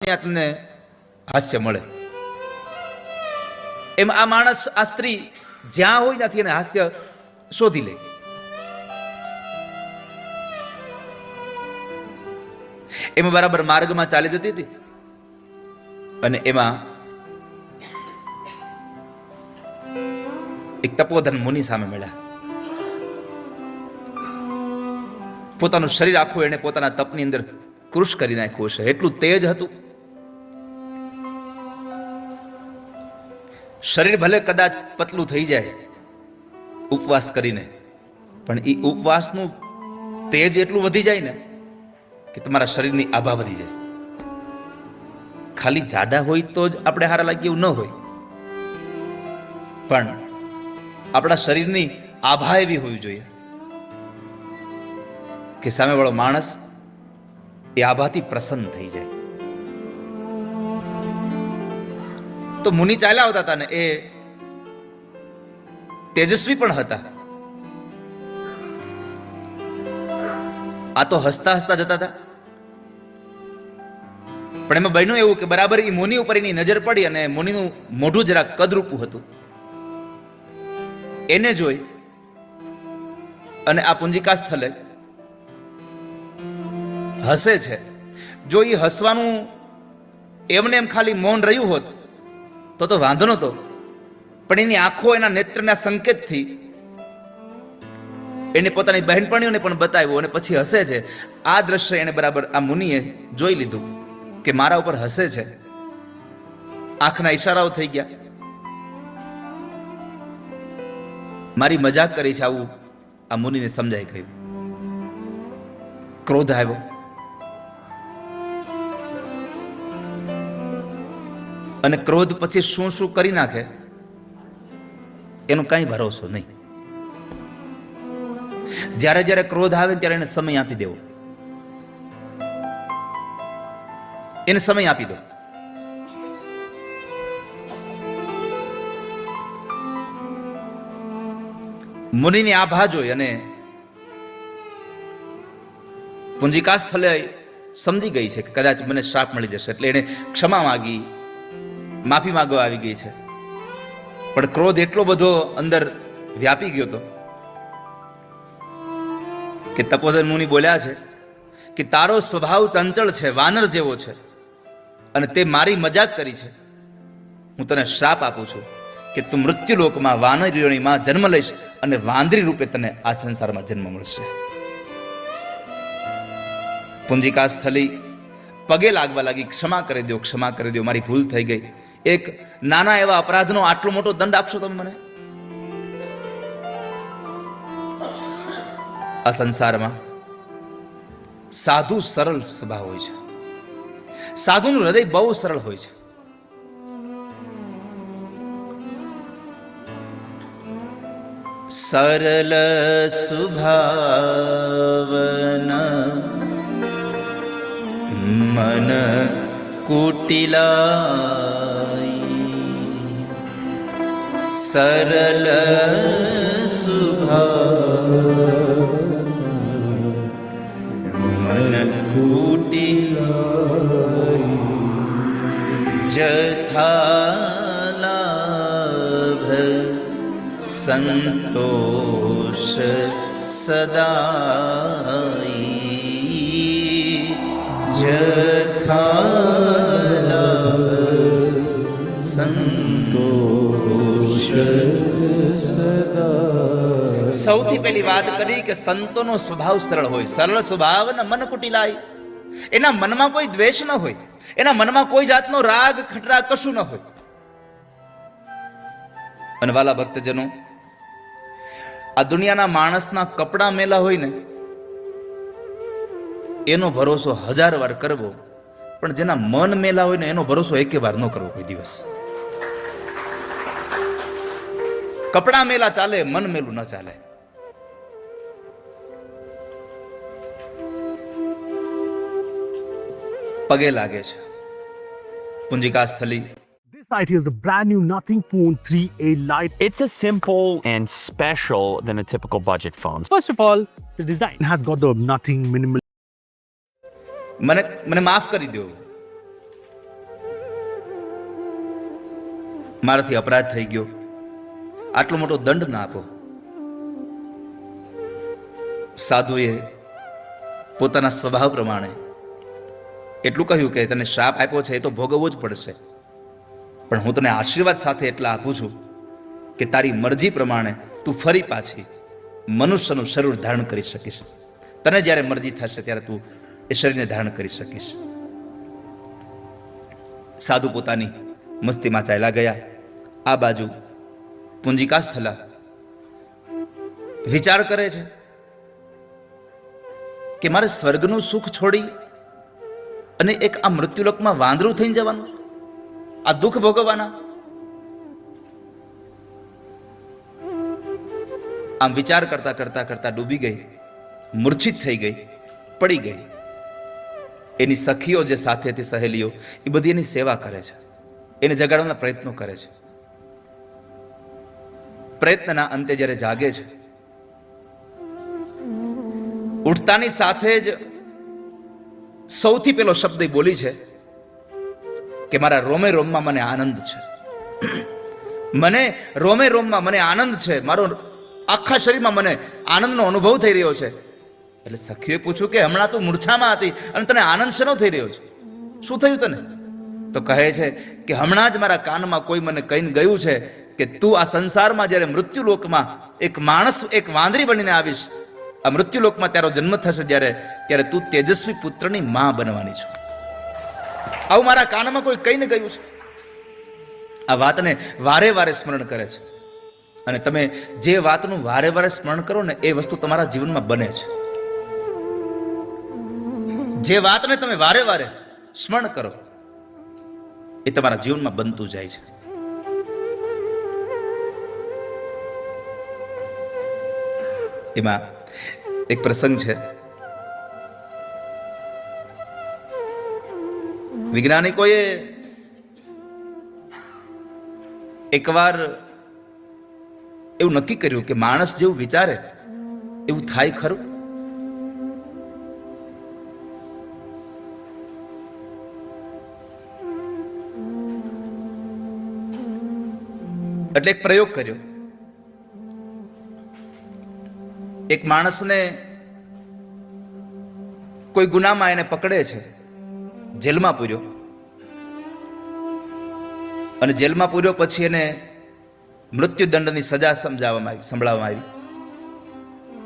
તમને હાસ્ય મળે. એમ આ માણસ, આ સ્ત્રી જ્યાં હોય ત્યાંથી એને હાસ્ય શોધી લે. એમાં બરાબર માર્ગમાં ચાલી જતી હતી અને એમાં એક તપોધન મુનિ સામે મળ્યા. પોતાનું શરીર આખું એને પોતાના તપની અંદર કૃષ કરી નાખ્યું છે એટલું તેજ હતું શરીર ભલે કદાચ પતલું થઈ જાય, ઉપવાસ કરીને, પણ એ ઉપવાસનું તેજ એટલું વધી જાય ને કે તમારા શરીરની આભા વધી જાય. ખાલી જાડા હોય તો જ આપણે હારા લાગીએ એવું ન હોય. પણ આપણા શરીરની આભા એવી હોવી જોઈએ કે સામેવાળો માણસ એ આભાથી પ્રસન્ન થઈ જાય. તો મુનિ ચાલ્યા આવતા હતા ને એ તેજસ્વી પણ હતા. આ તો હસતા હસતા જતા હતા. પણ એમાં બન્યું એવું કે બરાબર એ મુનિ ઉપર એની નજર પડી અને મુનિનું મોઢું જરા કદરૂપું હતું. એને જોઈ અને આ પુંજિકા સ્થળે હસે છે. જો એ હસવાનું એમને એમ ખાલી મૌન રહ્યું હોત તો તો વાંધો નહોતો. પણ એની આંખો એના નેત્રના સંકેતથી એને પોતાની બહેનપણીઓને પણ બતાવ્યું અને પછી હસે છે. આ દ્રશ્ય એને બરાબર આ મુનિએ જોઈ લીધું કે મારા ઉપર હસે છે. આંખના ઈશારાઓ થઈ ગયા. મારી મજાક કરી છે આવું આ મુનિને સમજાઈ ગયું. ક્રોધ આવ્યો. અને ક્રોધ પછી શું શું કરી નાખે, એનો કાંઈ ભરોસો નહીં. જ્યારે જ્યારે ક્રોધ આવે ત્યારે એને સમય આપી દેવો. એને સમય આપી દો. મુનિની આભા જોઈ અને પુંજિકા સ્થળે સમજી ગઈ છે કે કદાચ મને શ્રાપ મળી જશે, એટલે એને ક્ષમા માગી માફી માગવા આવી ગઈ છે. પણ ક્રોધ એટલો બધો અંદર વ્યાપી ગયો હતો કે તપોધન મુનિ બોલ્યા છે કે તારો સ્વભાવ ચંચળ છે, વાનર જેવો છે અને તે મારી મજાક કરી છે. હું તને શ્રાપ આપું છું કે તું મૃત્યુલોકમાં વાનરીઓની માં જન્મ લઈશ અને વાંદરી રૂપે તને આ સંસારમાં જન્મ મળશે. પુંજિકા સ્થલી પગે લાગવા લાગી, ક્ષમા કરી દો ક્ષમા કરી દો મારી ભૂલ થઈ ગઈ. એક નાના એવા અપરાધનો આટલો મોટો દંડ આપશો તમે મને? આ સંસારમાં સાધુ સરળ સ્વભાવ હોય છે. સાધુનું હૃદય બહુ સરળ હોય છે. સરળ સુભાવન મન કુટિલાઈ सुभा સુભાવ મન કુટિલાઈ જથાલાભ સંતોષ સદાઈ જથાલાભ સૌથી પહેલી વાત કરી કે સંતોનો સ્વભાવ સરળ હોય. સરળ સ્વભાવ ને મન કુટીલાય. એના મનમાં કોઈ દ્વેષ ન હોય. એના મનમાં કોઈ જાતનો રાગ, ખટરા કશું ન હોય. અને ભક્તજનો, આ દુનિયાના માણસના કપડાં મેલા હોય ને, એનો ભરોસો હજાર વાર કરવો. પણ જેના મન મેલા હોય ને, એનો ભરોસો એકે વાર ન કરવો કોઈ દિવસ. કપડાં મેલા ચાલે, મન મેલું ન ચાલે. પગે લાગે છે Punjika સ્થલી This light here is the brand new Nothing Phone 3A Lite. It's a simple and special than a typical budget phone. First of all, the design has got the nothing minimal. મને મને માફ કરી દો મારાથી અપરાધ થઈ ગયો આટલો મોટો દંડ ના આપો સાધુએ પોતાના સ્વભાવ પ્રમાણે એટલું કહ્યું કે તને શ્રાપ આપ્યો છે એ તો ભોગવવો જ પડશે. પણ હું તને આશીર્વાદ સાથે એટલા આપું છું કે તારી મરજી પ્રમાણે તું ફરી પાછી મનુષ્યનું શરીર ધારણ કરી શકીશ. તને જ્યારે મરજી થશે ત્યારે તું એ શરીરને ધારણ કરી શકીશ. સાધુ પોતાની મસ્તીમાં ચાલ્યા ગયા. આ બાજુ પુંજિકા સ્થલા વિચાર કરે છે કે મારે સ્વર્ગનું સુખ છોડી અને એક આ મૃત્યુલોકમાં વાંદરું થઈને જવાનું. આ દુઃખ ભોગવવાના. આમ વિચાર કરતા કરતા કરતા ડૂબી ગઈ, મૂર્છિત થઈ ગઈ, પડી ગઈ. એની સખીઓ જે સાથે હતી સહેલીઓ, એ બધી એની સેવા કરે છે. એને જગાડવાના પ્રયત્નો કરે છે. પ્રયત્નના અંતે જ્યારે જાગે છે, ઉઠતાની સાથે જ સૌથી પેલો શબ્દ એ બોલી છે કે મારા રોમે રોમમાં મને આનંદ છે. મને રોમે રોમમાં મને આનંદ છે. મારો આખા શરીરમાં મને આનંદનો અનુભવ થઈ રહ્યો છે. એટલે સખીએ પૂછ્યું કે હમણાં તું મૂર્છામાં હતી અને તને આનંદ શેનો થઈ રહ્યો છે? શું થયું તને? તો કહે છે કે હમણાં જ મારા કાનમાં કોઈ મને કહીને ગયું છે કે તું આ સંસારમાં જ્યારે મૃત્યુલોકમાં એક માણસ, એક વાંદરી બનીને આવીશ આ મૃત્યુલોકમાં તારો જન્મ થશે જ્યારે ત્યારે તું તેજસ્વી પુત્રની માં બનવાની છો. આવું મારા કાનમાં કોઈ કહીને ગયું છે. આ વાતને વારે વારે સ્મરણ કરે છે. અને તમે જે વાતનું વારે વારે સ્મરણ કરો ને એ વસ્તુ તમારા જીવનમાં બને છે. જે વાતને તમે વારે વારે સ્મરણ કરો, એ તમારા જીવનમાં બનતું જાય છે. એમાં એક પ્રસંગ છે. વૈજ્ઞાનિકોએ એકવાર એવું નક્કી કર્યું કે માણસ જેવું વિચારે, એવું થાય ખરું? એટલે એક પ્રયોગ કર્યો. એક માણસને કોઈ ગુનામાં એને પકડે છે, જેલમાં પૂર્યો. અને જેલમાં પૂર્યો પછી એને મૃત્યુદંડની સજા સમજાવવામાં આવી, સંભળાવવામાં આવી.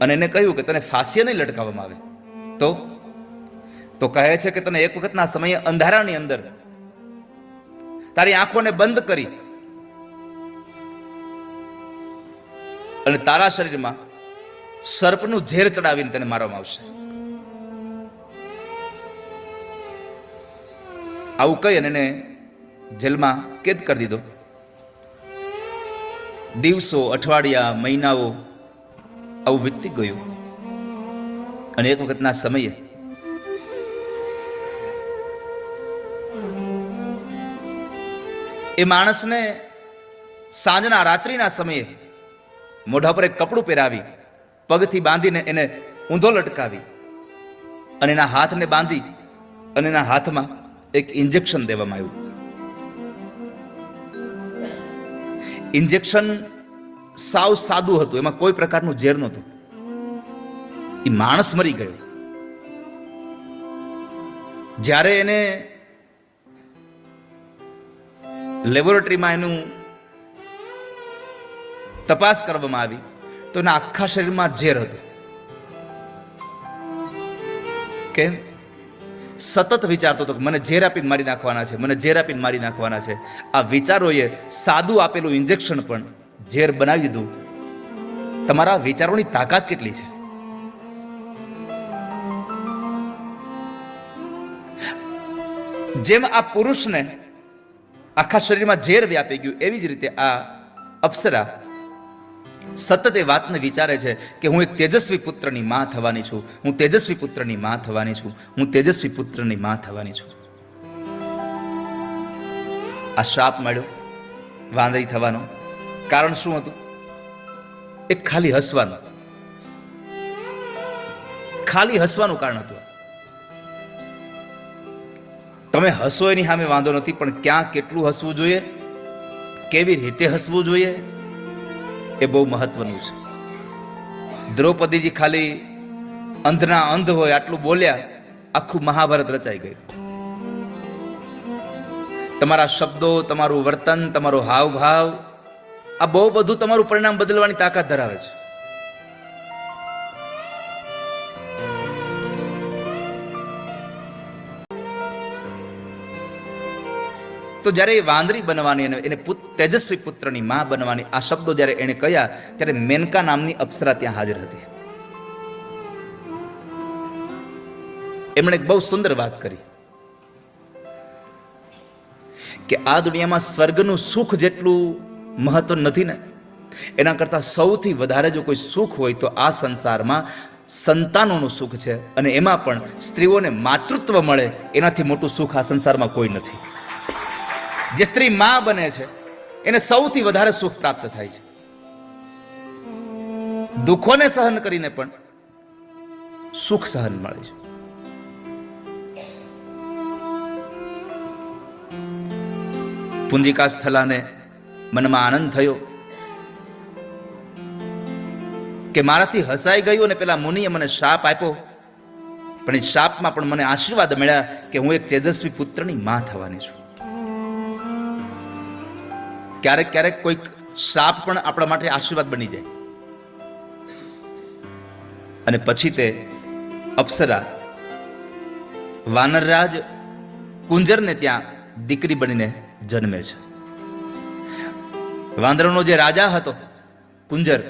અને એને કહ્યું કે તને ફાંસીએ નહીં લટકાવવામાં આવે. તો? તો કહે છે કે તને એક વખતના સમયે અંધારાની અંદર તારી આંખોને બંધ કરી અને તારા શરીરમાં સર્પનું ઝેર ચડાવીને તેને મારવામાં આવશે. આવું કહી અને એને જેલમાં કેદ કરી દીધો. દિવસો, અઠવાડિયા, મહિનાઓ આવું વીતતી ગયું. અને એક વખતના સમયે એ માણસને સાંજના રાત્રિના સમયે મોઢા પર એક કપડું પહેરાવી પગથી બાંધીને એને ઊંધો લટકાવી અને એના હાથને બાંધી અને એના હાથમાં એક ઇન્જેક્શન દેવામાં આવ્યું. ઇન્જેક્શન સાવ સાદું હતું, એમાં કોઈ પ્રકારનું ઝેર નહોતું. એ માણસ મરી ગયો. જ્યારે એને લેબોરેટરીમાં એનું તપાસ કરવામાં આવી તો એના આખા શરીરમાં ઝેર હતું. કેમ? સતત વિચારતો હતો કે મને ઝેર આપીને મારી નાખવાના છે, મને ઝેર આપીને મારી નાખવાના છે. આ વિચારોએ સાદું આપેલું ઇન્જેક્શન પણ ઝેર બનાવી દીધું. તમારા વિચારોની તાકાત કેટલી છે? જેમ આ પુરુષને આખા શરીરમાં ઝેર વ્યાપી ગયું, એવી જ રીતે આ અપ્સરા સતત એ વાતને વિચારે છે કે હું એક તેજસ્વી પુત્રની માં થવાની છું. હું તેજસ્વી પુત્રની માં થવાની છું. હું તેજસ્વી પુત્રની માં થવાની છું. આ શ્રાપ મળ્યો. વાંદરી થવાનો. કારણ શું હતું? એક ખાલી હસવાનું. ખાલી હસવાનું કારણ હતું. તમે હસો એની સામે વાંધો નથી, પણ ક્યાં કેટલું હસવું જોઈએ? કેવી રીતે હસવું જોઈએ? એ બહુ મહત્વનું છે. દ્રૌપદીજી ખાલી અંધના અંધ હોય આટલું બોલ્યા, આખું મહાભારત રચાઈ ગયું. તમારા શબ્દો, તમારું વર્તન, તમારો હાવભાવ, આ બહુ બધું તમારું પરિણામ બદલવાની તાકાત ધરાવે છે. તો જ્યારે એ વાંદરી બનવાની અને એને તેજસ્વી પુત્રની મા બનવાની આ શબ્દો જ્યારે એણે કહ્યા, ત્યારે મેનકા નામની અપ્સરા ત્યાં હાજર હતી. એમણે બહુ સુંદર વાત કરી. કે આ દુનિયામાં સ્વર્ગનું સુખ જેટલું મહત્વ નથી ને, એના કરતાં સૌથી વધારે જો કોઈ સુખ હોય તો આ સંસારમાં સંતાનોનું સુખ છે અને એમાં પણ સ્ત્રીઓને માતૃત્વ મળે, એનાથી મોટું સુખ આ સંસારમાં કોઈ નથી. જે સ્ત્રી મા બને છે, એને સૌથી વધારે સુખ પ્રાપ્ત થાય છે. દુઃખોને સહન કરીને પણ સુખ સહન મળે છે. પુંજિકા સ્થલાને મનમાં આનંદ થયો કે મારાથી હસાઈ ગયું અને પેલા મુનિએ મને શાપ આપ્યો. પણ એ શાપમાં પણ મને આશીર્વાદ મળ્યા કે હું એક તેજસ્વી પુત્રની માં થવાની છું. ક્યારેક ક્યારેક કોઈક શાપ પણ આપણા માટે આશીર્વાદ બની જાય. અને પછી તે અપ્સરા, વાનરરાજ કુંજરને ત્યાં દીકરી બનીને જન્મે છે. વાંદરનો જે રાજા હતો, કુંજર,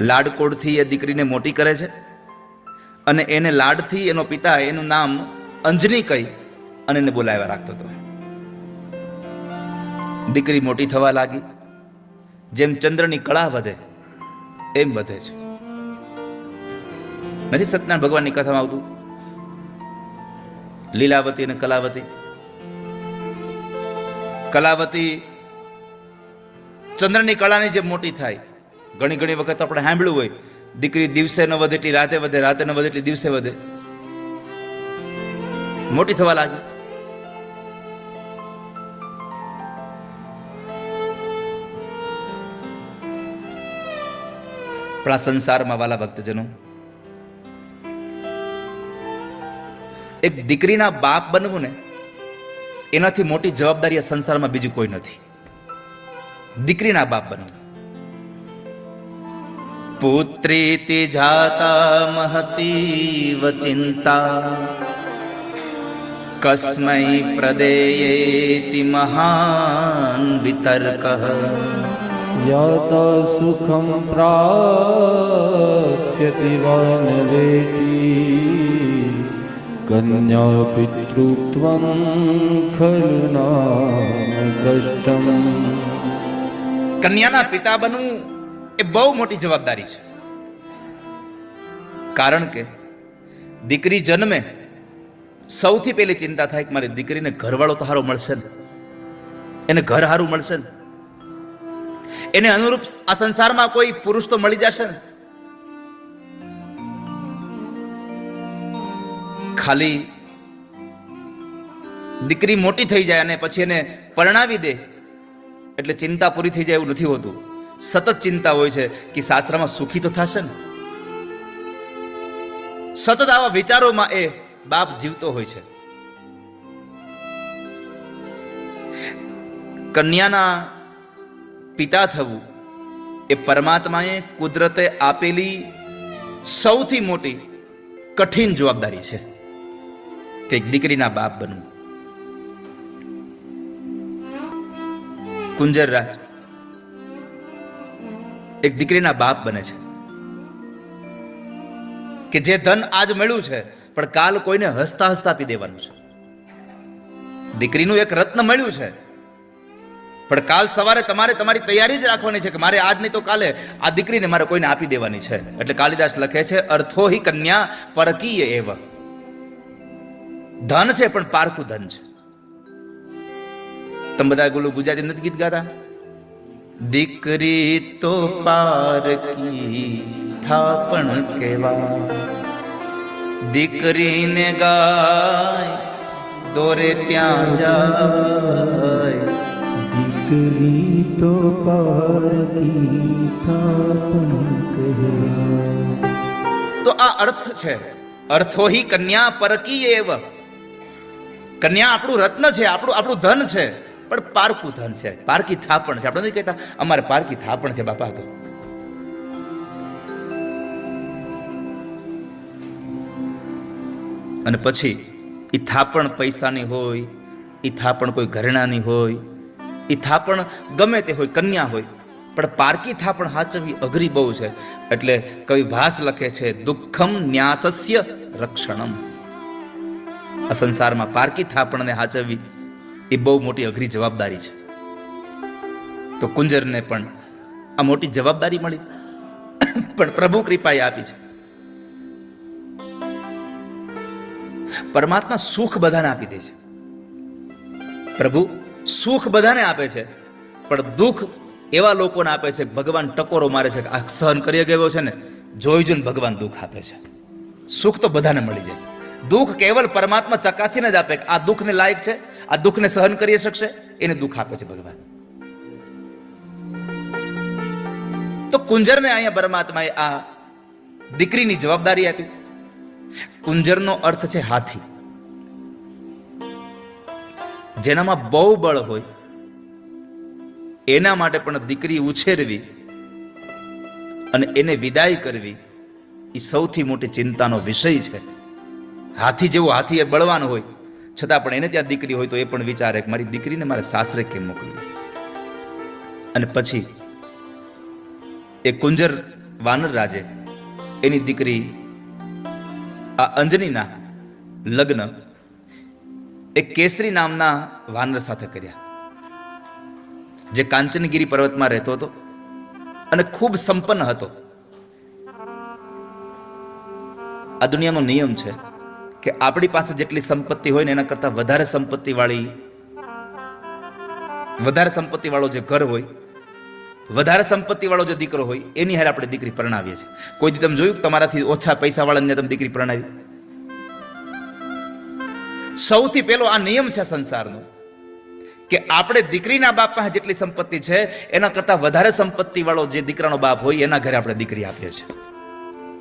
લાડકોડથી એ દીકરીને મોટી કરે છે અને એને લાડથી એનો પિતા એનું નામ અંજની કહી અને એને બોલાવ્યા રાખતો હતો. દીકરી મોટી થવા લાગી. જેમ ચંદ્રની કળા વધે, એમ વધે છે. નથી સત્યનારાયણ ભગવાનની કથામાં આવતું? લીલાવતી અને કલાવતી. કલાવતી ચંદ્રની કળાની જેમ મોટી થાય. ઘણી ઘણી વખત આપણે સાંભળ્યું હોય, દીકરી દિવસે ન વધે એટલી રાતે વધે, રાતે ન વધે એટલી દિવસે વધે. મોટી થવા લાગી. પણ આ સંસારમાં વાલા ભક્તજનો. એક દીકરીના બાપ બનવું ને, એનાથી મોટી જવાબદારી સંસારમાં બીજું કોઈ નથી. દીકરીના બાપ બનવું. પુત્રી તી જાતા મહતીવ ચિંતા કસ્મૈ પ્રદેયેતિ મહાન વિતર્ક. યત સુખમ પ્રાપ્સ્યતિ વનવેતિ કન્યા પિતૃત્વમ ખલુ નામ કન્યાના પિતા બનવું એ બહુ મોટી જવાબદારી છે. કારણ કે દીકરી જન્મે સૌથી પહેલી ચિંતા થાય કે મારી દીકરીને ઘરવાળો તો હારો મળશે ને? એને ઘર હારું મળશે ને? એને અનુરૂપ આ સંસારમાં કોઈ પુરુષ તો મળી જશે ખાલી દીકરી મોટી થઈ જાય અને પછી એને પરણાવી દે, એટલે ચિંતા પૂરી થઈ જાય એવું નથી હોતું. સતત ચિંતા હોય છે કે સાસરામાં સુખી તો થશે ને? સતત આવા વિચારોમાં એ બાપ જીવતો હોય છે. કન્યાના પિતા થવું એ પરમાત્માએ કુદરતે આપેલી સૌથી મોટી કઠિન જવાબદારી છે કે એક દીકરીના બાપ બનવું. કુંજર રાજ એક દીકરીના બાપ બને છે. કે જે ધન આજ મળ્યું છે, પણ કાલ કોઈને હસતા હસતા આપી દેવાનું છે. દીકરીનું એક રત્ન મળ્યું છે પણ કાલ સવારે તમારે તમારી તૈયારી જ રાખવાની છે કે મારે આજ નહીં તો કાલે આ દીકરીને મારે કોઈને આપી દેવાની છે. એટલે કાલિદાસ લખે છે, અર્થો હિ કન્યા પરકીય એવ. ધન છે, પણ પારકું ધન છે. તમે બધા ગુલું ગુજરાતી નથી ગીત ગાતા? દીકરી તો પારકી થાપણ કેવા. દીકરીને ગાય, દોરે ત્યાં જાય. દીકરી તો તો આ અર્થ છે અર્થો હિ કન્યા પરકી એવ કન્યા આપણું રત્ન છે આપણું આપણું ધન છે પણ પારકું ધન છે પારકી થાપણ છે આપણે નથી કહેતા અમારે પારકી થાપણ છે બાપા તો અને પછી એ થાપણ પૈસાની હોય એ થાપણ કોઈ ઘરેણાની હોય એ થાપણ ગમે તે હોય, કન્યા હોય. પણ પારકી થાપણ હાચવવી અઘરી બહુ છે. એટલે કવિ ભાસ લખે છે, દુઃખમ ન્યાસસ્ય રક્ષણમ. આ સંસારમાં પારકી થાપણને હાચવવી એ બહુ મોટી અઘરી જવાબદારી છે. તો કુંજરને પણ આ મોટી જવાબદારી મળી. પણ પ્રભુ કૃપાએ આપી છે. પરમાત્મા સુખ બધાને આપી દે છે. પ્રભુ સુખ બધાને આપે છે, પણ દુઃખ એવા લોકોને આપે છે, ભગવાન ટકોરો મારે છે કે આ સહન કરી ગયો છે ને, જોઈ જોઈને ભગવાન દુઃખ આપે છે. સુખ તો બધાને મળી જાય. દુઃખ કેવલ પરમાત્મા ચકાસીને જ આપે કે આ દુઃખને લાયક છે, આ દુઃખને સહન કરી શકશે, એને દુઃખ આપે છે ભગવાન. તો કુંજરને અહીંયા પરમાત્માએ આ દીકરીની જવાબદારી આપી. કુંજરનો અર્થ છે હાથી. જેનામાં બહુ બળ હોય, એના માટે પણ દીકરી ઉછેરવી અને એને વિદાય કરવી એ સૌથી મોટી ચિંતાનો વિષય છે. હાથી જેવો હાથી એ બળવાન હોય, છતાં પણ એને ત્યાં દીકરી હોય તો એ પણ વિચારે કે મારી દીકરીને મારે સાસરે કેમ મોકલવી? અને પછી એ કુંજર વાનર રાજે એની દીકરી આ અંજનીના લગ્ન એક કેસરી નામના વાનર સાથે કર્યા. જે કાંચનગીરી પર્વતમાં રહેતો હતો અને ખૂબ સંપન્ન હતો. આ દુનિયાનો નિયમ છે કે આપણી પાસે જેટલી સંપત્તિ હોય ને એના કરતાં વધારે સંપત્તિ વાળી વધારે સંપત્તિ વાળો જે ઘર હોય, વધારે સંપત્તિ વાળો જે દીકરો હોય, એની હારે આપણે દીકરી પરણાવીએ છીએ. કોઈ દી તમે જોયું તમારાથી ઓછા પૈસા વાળાને તમે દીકરી પરણાવી? સૌથી પહેલો આ નિયમ છે સંસારનો, કે આપણે દીકરીના બાપ પાસે જેટલી સંપત્તિ છે, એના કરતાં વધારે સંપત્તિ વાળો જે દીકરાનો બાપ હોય, એના ઘરે આપણે દીકરી આપીએ છીએ.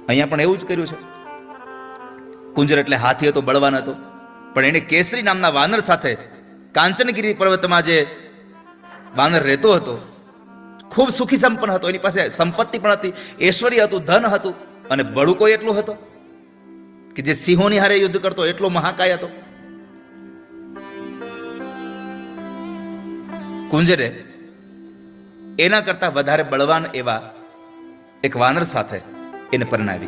અહીંયા પણ એવું જ કર્યું છે. કુંજર એટલે હાથી હતો, બળવાન હતો. પણ એને કેસરી નામના વાનર સાથે કાંચનગીરી પર્વતમાં જે વાનર રહેતો હતો, ખૂબ સુખી સંપન્ન હતો. એની પાસે સંપત્તિ પણ હતી, ઐશ્વર્ય હતું, ધન હતું અને બળુકો એટલો હતો કે જે સિંહોની હારે યુદ્ધ કરતો એટલો મહાકાય હતો. કુંજરે એના કરતા વધારે બળવાન એવા એક વાનર સાથે એને પરણાવી.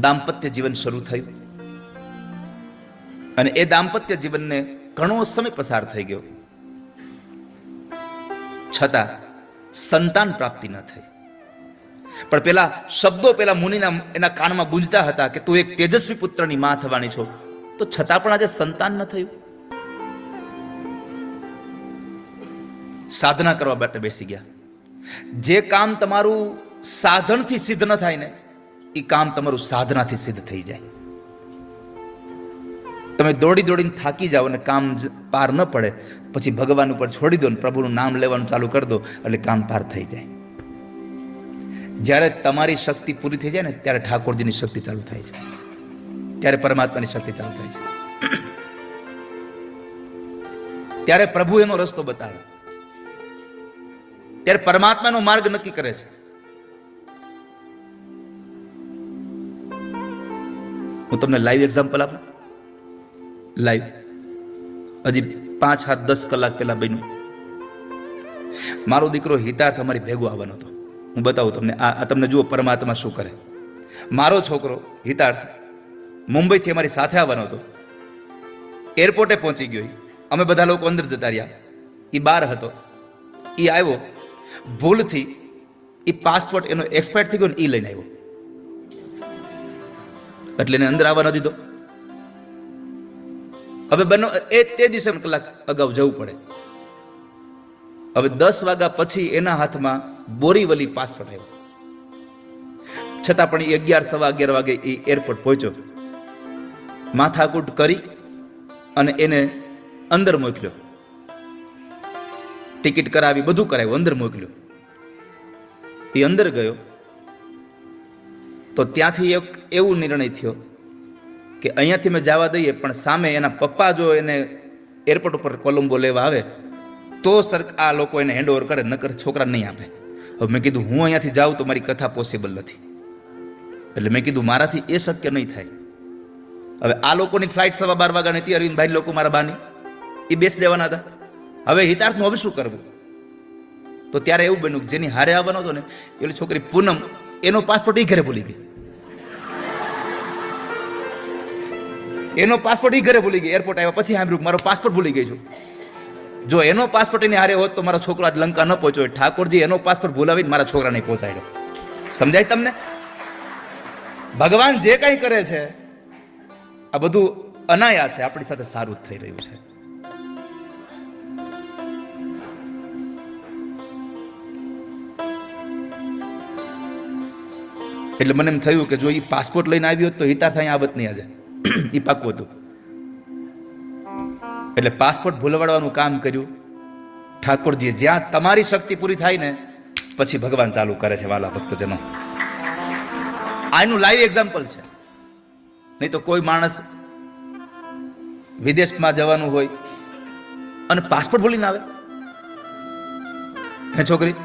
દાંપત્ય જીવન શરૂ થયું. અને એ દાંપત્ય જીવનને ઘણો સમય પસાર થઈ ગયો. છતાં સંતાન પ્રાપ્તિ ન થઈ. પણ પેલા શબ્દો પેલા મુનિના એના કાનમાં ગુંજતા હતા કે તું એક તેજસ્વી પુત્રની માં થવાની છો. તો છતાં પણ આજે સંતાન ન થયું. સાધના કરવા માટે બેસી ગયા. જે કામ તમારું સાધનથી સિદ્ધ ન થાય ને એ કામ તમારું સાધનાથી સિદ્ધ થઈ જાય. તમે દોડી દોડીને થાકી જાઓ અને કામ પાર ન પડે, પછી ભગવાન ઉપર છોડી દો ને પ્રભુનું નામ લેવાનું ચાલુ કરી દો, એટલે કામ પાર થઈ જાય. જ્યારે તમારી શક્તિ પૂરી થઈ જાય ને, ત્યારે ઠાકોરજીની શક્તિ ચાલુ થાય છે. ત્યારે પરમાત્માની શક્તિ ચાલુ થાય છે. ત્યારે પ્રભુ એનો રસ્તો બતાવે. ત્યારે પરમાત્માનો માર્ગ નક્કી કરે છે. હું તમને લાઈવ એક્ઝામ્પલ આપું. લાઈવ હજી પાંચ હાથ દસ કલાક પહેલા બન્યું. મારો દીકરો હિતાર્થ અમારી ભેગો આવવાનો હતો. હું બતાવું તમને, આ તમને જુઓ પરમાત્મા શું કરે. મારો છોકરો હિતાર્થ મુંબઈથી અમારી સાથે આવવાનો હતો. એરપોર્ટે પહોંચી ગયો. અમે બધા લોકો અંદર જતા રહ્યા. એ બાર હતો. એ આવ્યો. ભૂલથી એ પાસપોર્ટ એનો એક્સપાયર થઈ ગયો ને એ લઈને આવ્યો. એટલે એને અંદર આવવા ન દીધો. હવે બનો, એ તે દિવસે કલાક અગાઉ જવું પડે. હવે દસ વાગ્યા પછી એના હાથમાં બોરીવલી પાસપોર્ટ આવ્યો. છતાં પણ એ અગિયાર, સવા અગિયાર વાગે એ એરપોર્ટ પહોંચ્યો. માથાકૂટ કરી અને એને અંદર મોકલ્યો. ટિકિટ કરાવી, બધું કરાવ્યું, અંદર મોકલ્યું. એ અંદર ગયો. તો ત્યાંથી એક એવો નિર્ણય થયો કે અહીંયાથી મેં જવા દઈએ, પણ સામે એના પપ્પા જો એને એરપોર્ટ ઉપર કોલંબો લેવા આવે, તો સર આ લોકો એને હેન્ડઓવર કરે, નકર છોકરા નહીં આપે. હવે મેં કીધું, હું અહીંયાથી જાઉં તો મારી કથા પોસિબલ નથી. એટલે મેં કીધું, મારાથી એ શક્ય નહીં થાય. હવે આ લોકોની ફ્લાઇટ સવા બાર વાગ્યાની હતી અરવિંદભાઈ લોકો મારા બાની. એ બેસી દેવાના હતા. હવે હિતાર્થનું હવે શું કરવું? તો ત્યારે એવું બન્યું કે જેની હારે આવવાનો હતો ને એની છોકરી પૂનમ, એનો પાસપોર્ટ એ ઘરે ભૂલી ગઈ. એનો પાસપોર્ટ એ ઘરે ભૂલી ગઈ. એરપોર્ટ આવ્યા પછી સાંભળ્યું મારો પાસપોર્ટ ભૂલી ગઈ છું. જો એનો પાસપોર્ટ એની હારે હોત તો મારો છોકરો આજ લંકા ન પહોંચ્યો. ઠાકોરજી, એનો પાસપોર્ટ ભૂલાવીને મારા છોકરાને પહોંચાડ્યો. સમજાય તમને? ભગવાન જે કંઈ કરે છે, આ બધું અનાયાસે આપણી સાથે સારું જ થઈ રહ્યું છે. એટલે મને એમ થયું કે જો એ પાસપોર્ટ લઈને આવ્યો તો હિતાર્થ અહીંયા આવત નહીં આજે. એ પાકું હતું. એટલે પાસપોર્ટ ભૂલવાડવાનું કામ કર્યું. ઠાકોરજીએ જ્યાં તમારી શક્તિ પૂરી થાય ને, પછી ભગવાન ચાલુ કરે છે વાલા ભક્તજનો આનું લાઈવ એક્ઝામ્પલ છે. નહીં તો કોઈ માણસ વિદેશમાં જવાનું હોય અને પાસપોર્ટ ભૂલીને આવે. હે છોકરી?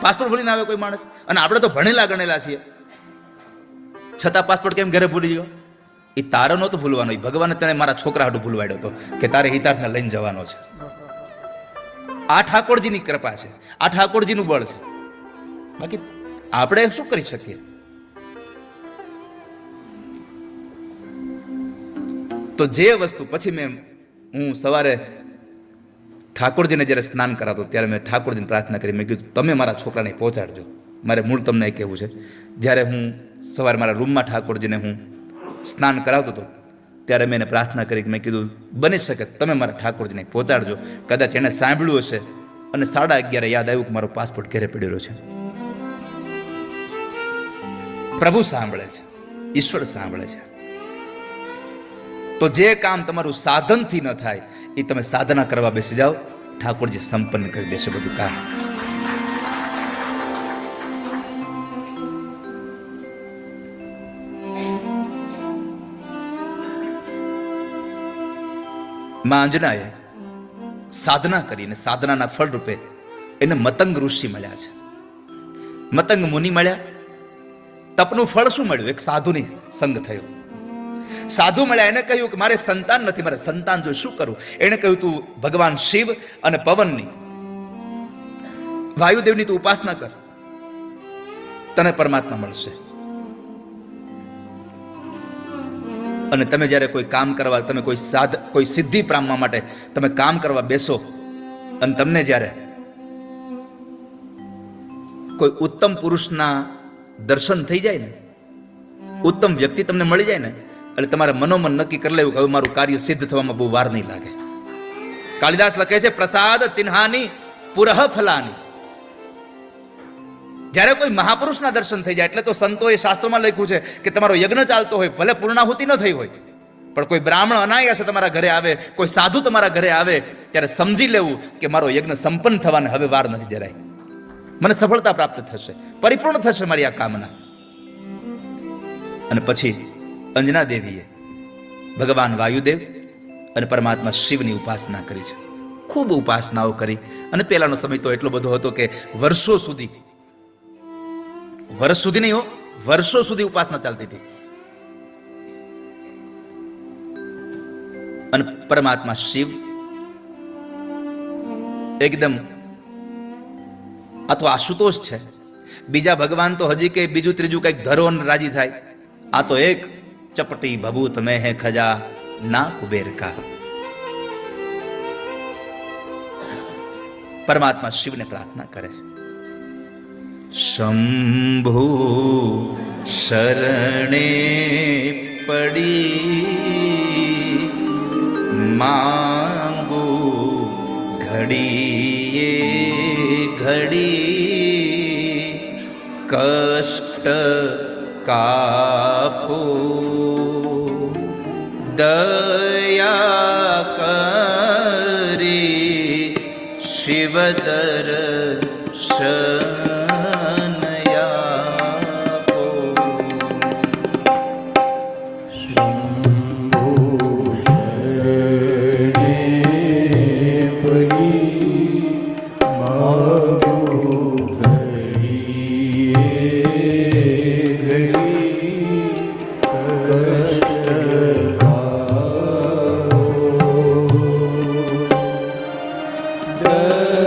પાસપોર્ટ ભૂલીને આવે કોઈ માણસ? અને આપણે તો ભણેલા ગણેલા છીએ. છતાં પાસપોર્ટ કેમ ઘરે ભૂલી ગયો? એ તારો નહોતો ભૂલવાનો એ ભગવાને તને મારા છોકરા હાટું ભૂલવાડ્યો હતો કે તારે હિતાર્થને લઈને જવાનો છે. આ ઠાકોરજીની કૃપા છે, આ ઠાકોરજીનું બળ છે. બાકી આપણે શું કરી શકીએ? તો જે વસ્તુ પછી મેં હું સવારે ઠાકોરજીને જ્યારે સ્નાન કરાતો ત્યારે મેં ઠાકોરજીને પ્રાર્થના કરી. મેં કીધું, તમે મારા છોકરાને પહોંચાડજો. મારે મૂળ તમને એ કહેવું છે. જ્યારે હું સવારે મારા રૂમમાં ઠાકોરજીને હું સ્નાન કરાવતો હતો, ત્યારે મેં એને પ્રાર્થના કરી મેં કીધું, બની શકે, તમે મારા ઠાકોરજીને પહોંચાડજો. કદાચ એણે સાંભળ્યું હશે અને સાડા અગિયારે યાદ આવ્યું કે મારો પાસપોર્ટ ઘરે પડેલો છે. પ્રભુ સાંભળે છે, ઈશ્વર સાંભળે છે. તો જે કામ તમારું સાધનથી ન થાય, એ તમે સાધના કરવા બેસી જાઓ. ઠાકોરજી સંપન્ન કરી દેશે બધું કામ. માં અંજનાએ સાધના કરીને, સાધનાના ફળ રૂપે એને મતંગ ઋષિ મળ્યા છે. મતંગ મુનિ મળ્યા. તપનું ફળ શું મળ્યું? એક સાધુની સંગ થયો. સાધુ મળ્યા, એને કહ્યું કે મારે સંતાન નથી, મારે સંતાન જો શું કરું? એને કહ્યું, તું ભગવાન શિવ અને પવનની વાયુદેવની તું ઉપાસના કર. તને પરમાત્મા મળશે. અને તમે જ્યારે કોઈ કામ કરવા, તમે કોઈ સાધ, કોઈ સિદ્ધિ પામવા માટે તમે કામ કરવા બેસો, અને તમને જ્યારે કોઈ ઉત્તમ પુરુષના દર્શન થઈ જાય ને, ઉત્તમ વ્યક્તિ તમને મળી જાય ને એટલે તમારે મનોમન નક્કી કરી લેવું કે હવે મારું કાર્ય સિદ્ધ થવામાં બહુ વાર નહીં લાગે. કાલિદાસ લખે છે, પ્રસાદ ચિહ્નાની પુરહ ફલાની. જ્યારે કોઈ મહાપુરુષના દર્શન થઈ જાય, એટલે તો સંતોએ શાસ્ત્રોમાં લખ્યું છે કે તમારો યજ્ઞ ચાલતો હોય, ભલે પૂર્ણાહુતિ ન થઈ હોય, પણ કોઈ બ્રાહ્મણ અનાયાસે તમારા ઘરે આવે, કોઈ સાધુ તમારા ઘરે આવે, ત્યારે સમજી લેવું કે મારો યજ્ઞ સંપન્ન થવાને હવે વાર નથી જરાય. મને સફળતા પ્રાપ્ત થશે, પરિપૂર્ણ થશે મારી આ કામના. અને પછી અંજના દેવીએ ભગવાન વાયુદેવ અને પરમાત્મા શિવની ઉપાસના કરી છે. ખૂબ ઉપાસનાઓ કરી. અને પહેલાનો સમય તો એટલો બધો હતો કે વર્ષો સુધી, વર્ષ સુધી નહીં હો, વર્ષો સુધી ઉપાસના ચાલતી હતી. અને પરમાત્મા શિવ એકદમ આ તો આશુતોષ છે. બીજા ભગવાન તો હજી કે બીજું ત્રીજું કંઈક ધરો રાજી થાય. આ તો એક ચપટી ભભૂત મેં હે ખજા ના કુબેર કા પરમાત્મા શિવને પ્રાર્થના કરે છે શંભુ શરણે પડી માંગુ ઘડીએ ઘડી કષ્ટ કાપો દયા કરી શિવ દર્શનયાપો 的